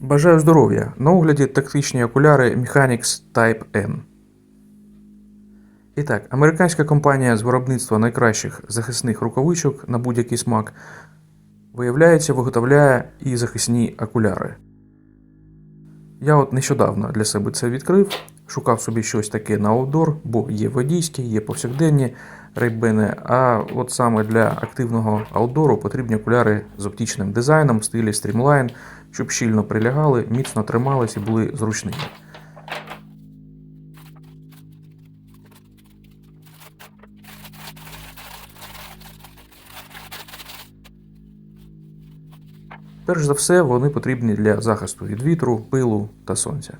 Бажаю здоров'я! На огляді тактичні окуляри Mechanics Type N. І так, американська компанія з виробництва найкращих захисних рукавичок на будь-який смак, виявляється, виготовляє і захисні окуляри. Я от нещодавно для себе це відкрив, шукав собі щось таке на аутдор, бо є водійські, є повсякденні рейбени, а от саме для активного аутдору потрібні окуляри з оптичним дизайном в стилі стрімлайн, щоб щільно прилягали, міцно тримались і були зручними. Перш за все, вони потрібні для захисту від вітру, пилу та сонця.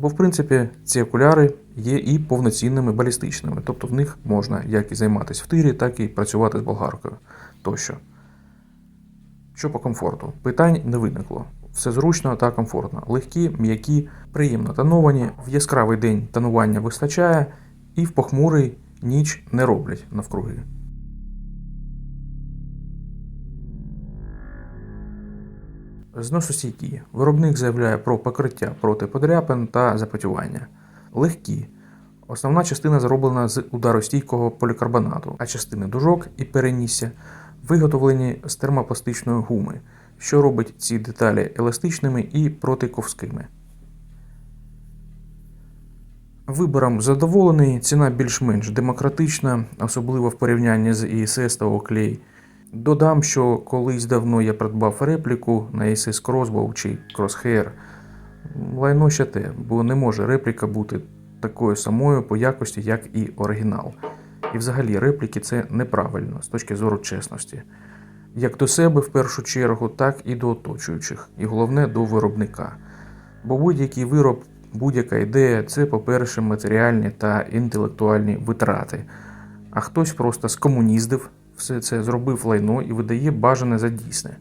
Бо, в принципі, ці окуляри є і повноцінними балістичними, тобто в них можна як і займатися в тирі, так і працювати з болгаркою тощо. Що по комфорту? Питань не виникло. Все зручно та комфортно. Легкі, м'які, приємно тоновані, в яскравий день тонування вистачає, і в похмурий ніч не роблять навкруги. Зносостійкі. Виробник заявляє про покриття проти подряпин та запотівання. Легкі. Основна частина зроблена з ударостійкого полікарбонату, а частини дужок і перенісся виготовлені з термопластичної гуми, що робить ці деталі еластичними і протиковськими. Вибором задоволений, ціна більш-менш демократична, особливо в порівнянні з ISS та Oakley. Додам, що колись давно я придбав репліку на ISS Crossbow чи Crosshair. Лайно ще те, бо не може репліка бути такою самою по якості, як і оригінал. І взагалі репліки це неправильно з точки зору чесності. Як до себе в першу чергу, так і до оточуючих, і головне до виробника. Бо будь-який вироб, будь-яка ідея це, по-перше, матеріальні та інтелектуальні витрати. А хтось просто скомуніздив все це, зробив лайно і видає бажане за дійсне.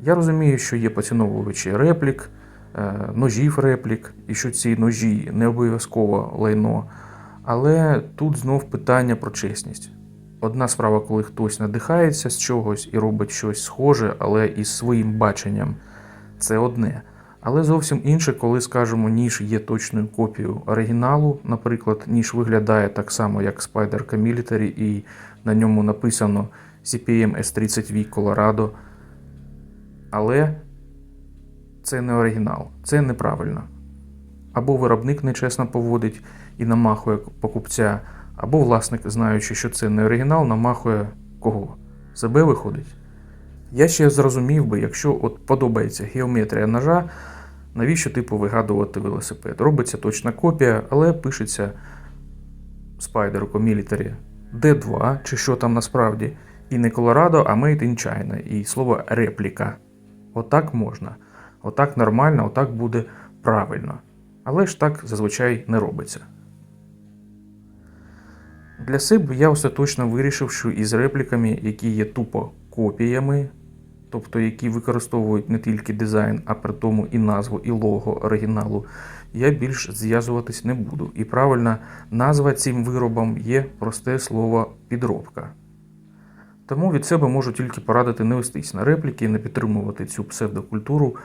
Я розумію, що є поціновувачі реплік, е, ножів реплік, і що ці ножі не обов'язково лайно. Але тут знов питання про чесність. Одна справа, коли хтось надихається з чогось і робить щось схоже, але із своїм баченням, це одне. Але зовсім інше, коли, скажімо, ніж є точною копією оригіналу, наприклад, ніж виглядає так само, як Spyder Military, і на ньому написано CPM S30V Colorado. Але це не оригінал, це неправильно. Або виробник нечесно поводить і намахує покупця, або власник, знаючи, що це не оригінал, намахує кого? Себе виходить. Я ще зрозумів би, якщо от подобається геометрія ножа, навіщо типу вигадувати велосипед? Робиться точна копія, але пишеться Spider Military D2, чи що там насправді, і не Colorado, а Made in China, і слово репліка. Отак можна. Отак нормально, отак буде правильно. Але ж так зазвичай не робиться. Для себе я остаточно вирішив, що із репліками, які є тупо копіями, тобто які використовують не тільки дизайн, а при тому і назву, і лого оригіналу, я більш зв'язуватись не буду. І правильна назва цим виробам є просте слово підробка. Тому від себе можу тільки порадити не вестись на репліки, не підтримувати цю псевдокультуру,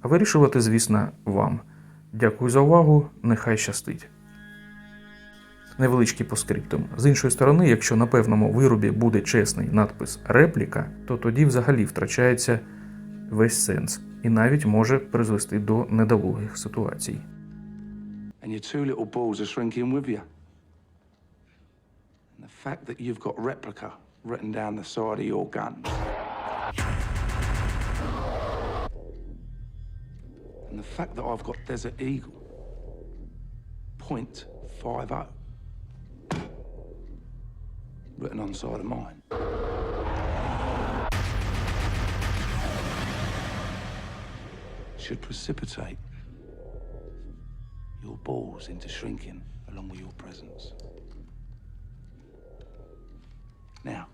а вирішувати, звісно, вам. Дякую за увагу, нехай щастить. Невеличкий поскриптум. З іншої сторони, якщо на певному виробі буде чесний надпис репліка, то тоді взагалі втрачається весь сенс і навіть може призвести до недолугих ситуацій. and your two little balls are shrinking with you. And the fact that you've got replica written down the side of your guns. And the fact that I've got Desert Eagle point five oh written on the side of mine. Should precipitate your balls into shrinking along with your presence. Now,